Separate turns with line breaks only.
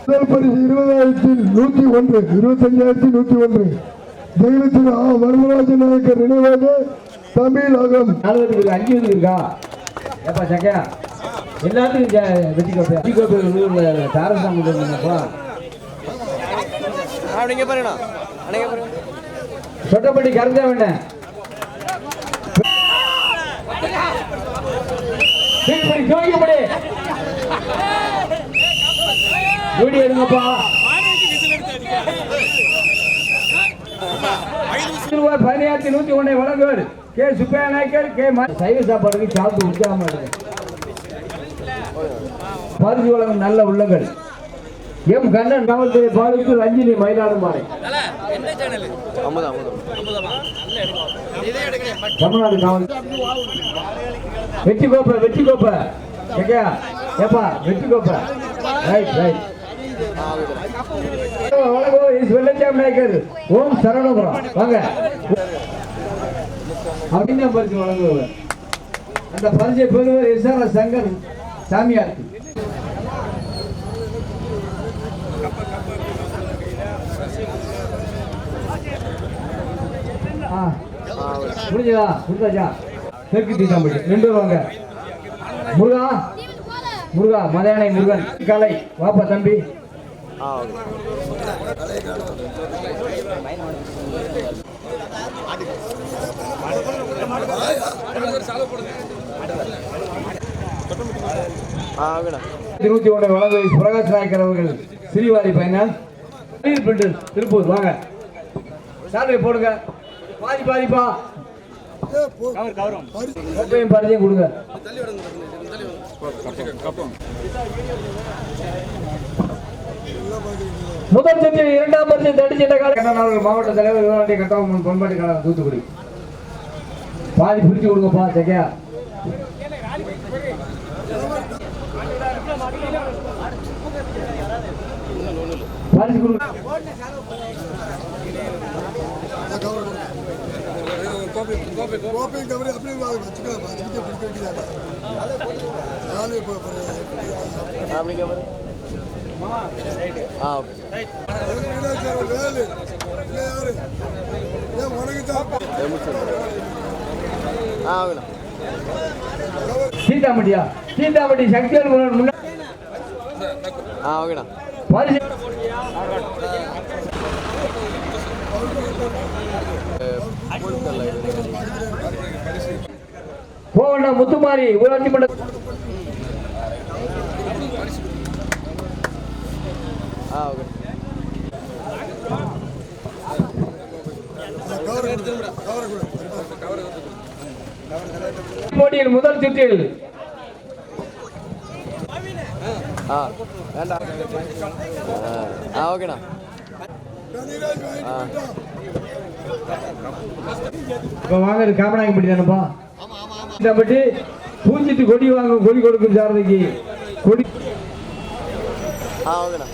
முதல் பரிசு இருபதாயிரத்தி நூத்தி ஒன்று இருபத்தஞ்சாயிரத்தி நூத்தி ஒன்று. தெய்வத்தின் ஆ வரதராஜ நாயக்கர் நினைவாக தமிழகம்
நாலு பேருக்கு இருக்கு அஞ்சு பேருக்கு இருக்கா? ஏப்பா சக்கையா எல்லாத்துக்கும் ஜ- வெட்டி கோப்பை. வெட்டி கோப்பை தாரசாமி இருந்தப்பா
அப்படிங்க பாருங்கண்ணா அன்னைக்கு பாருங்க
சொட்டப்பட்டி கறந்தா வேண்டேன் தூக்கிப்படி தூக்கிப்படி வீடியோ எடுங்கப்பா. ரூபாய் பதினாயிரத்தி நூத்தி ஒன்றை வழங்குவார். கே சுப்பையா நாயக்கர் கே சைவ சாப்பாடுக்கு சாப்பிட்டு உற்சாகமா இருக்கு பரிசு வழங்கும் நல்ல உள்ளங்கள். எம் கண்ணன் காவல்துறை பாலுக்கு ரஞ்சினி
மயிலாடுமாறை
தமிழ்நாடு காவல் வெற்றி கோப்பை வெற்றி கோப்பை. ஏப்பா வெற்றி கோப்பை. ரைட் ரைட் வெள்ளச்சாமி நாயக்கர் ஓம் சரவணபுரம் வாங்க அப்படின்னு பரிசு வழங்குவார் அந்த பரிசை பெறுவர் எஸ்ஆர் சங்கர் சாமியார் ஆ. முடிஞ்சதா முடிஞ்சாச்சா தெற்கு தீசாம்பட்டி ரெண்டு வாங்க முருகா முருகா மலையாளை முருகன் கலை வாப்பா தம்பி
ஆ
இருபத்தி ஒன்று வலது பிரகாஷ் நாயக்கர் அவர்கள் சிறிவாரி பையனால் திருப்பூர் வாங்க. சால்வை போடுங்க. பாதி பாதிப்பா கப்பையும் பாதியும் கொடுங்க. முதல் சுற்று இரண்டாம் பரிசு தடிச்சு மாவட்ட தலைவர் விவசாய கட்டவன் பண்பாட்டு கழகம் தூத்துக்குடி. பாதி பிரிச்சு கொடுங்கப்பா செக்கையா பரிசு கொடுங்க.
கோப்பை கவரை அப்படியே வச்சுக்கலாம் வச்சுக்கிட்டு பிடிக்க வேண்டியதாங்க நாலு இப்போ
சீதாமட்டியா சீதாமட்டி சக்தியால் முன்ன
ஆ
பரிசு கோவண்ணா முத்துமாரி ஊராட்சி மன்ற போட்டியில் முதல் சுற்றில்.
வேண்டாம் ஆ ஓகேண்ணா.
இப்ப வாங்க காமநாயகப்பட்டி தானப்பா? பூஞ்சிட்டு கொடி வாங்க கொடி கொடுக்கும் சாரதிக்கு. கொடி
ஆ ஓகேண்ணா.